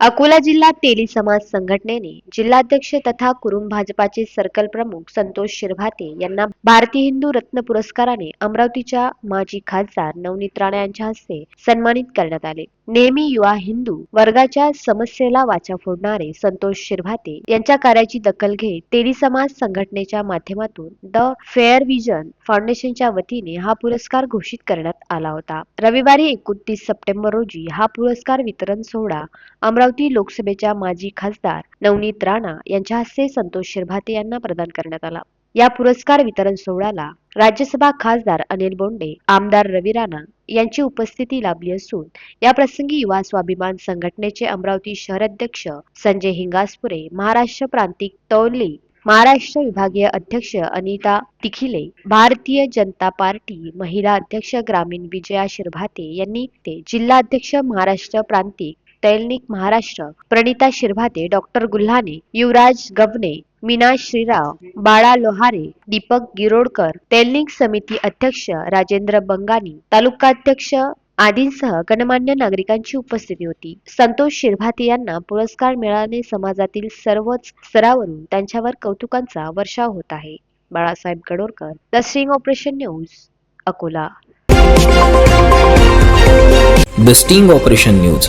अकोला जिल्हा तेली समाज संघटनेने जिल्हाध्यक्ष तथा कुरुम भाजपाचे सर्कल प्रमुख संतोष शिरभाते यांना भारतीय हिंदू रत्न पुरस्काराने अमरावतीच्या माजी खासदार नवनीत राणा यांच्या हस्ते सन्मानित करण्यात आले. नेहमी युवा हिंदू वर्गाच्या समस्येला वाचा फोडणारे संतोष शिरभाते यांच्या कार्याची दखल घेत तेली समाज संघटनेच्या माध्यमातून द फेअर विजन फाउंडेशनच्या वतीने हा पुरस्कार घोषित करण्यात आला होता. रविवारी एकोणतीस सप्टेंबर रोजी हा पुरस्कार वितरण सोहळा अमरावती अमरावती लोकसभेच्या माजी खासदार नवनीत राणा यांच्या हस्ते संतोष शिरभाते यांना प्रदान करण्यात आला. या पुरस्कार वितरण सोहळ्याला राज्यसभा खासदार अनिल बोंडे आमदार रवी राणा यांची उपस्थिती लाभली असून या प्रसंगी युवा स्वाभिमान संघटनेचे अमरावती शहराध्यक्ष संजय हिंगासपुरे महाराष्ट्र प्रांतिक तौली महाराष्ट्र विभागीय अध्यक्ष अनिता तिखिले भारतीय जनता पार्टी महिला अध्यक्ष ग्रामीण विजया शिरभाते यांनी ते जिल्हा अध्यक्ष महाराष्ट्र प्रांतिक तैलनिक महाराष्ट्र प्रणिता शिरभाते डॉक्टर गुल्हाने युवराज गवणे मीना श्रीराव बाळा लोहारे दीपक गिरोडकर तैलनिक समिती अध्यक्ष राजेंद्र बंगानी तालुकाध्यक्ष आदींसह गणमान्य नागरिकांची उपस्थिती होती. संतोष शिरभाते यांना पुरस्कार मिळाल्याने समाजातील सर्वच स्तरावरून त्यांच्यावर कौतुकांचा वर्षाव होत आहे. Balasaheb Gadorkar the string operation news Akola. The sting operation news.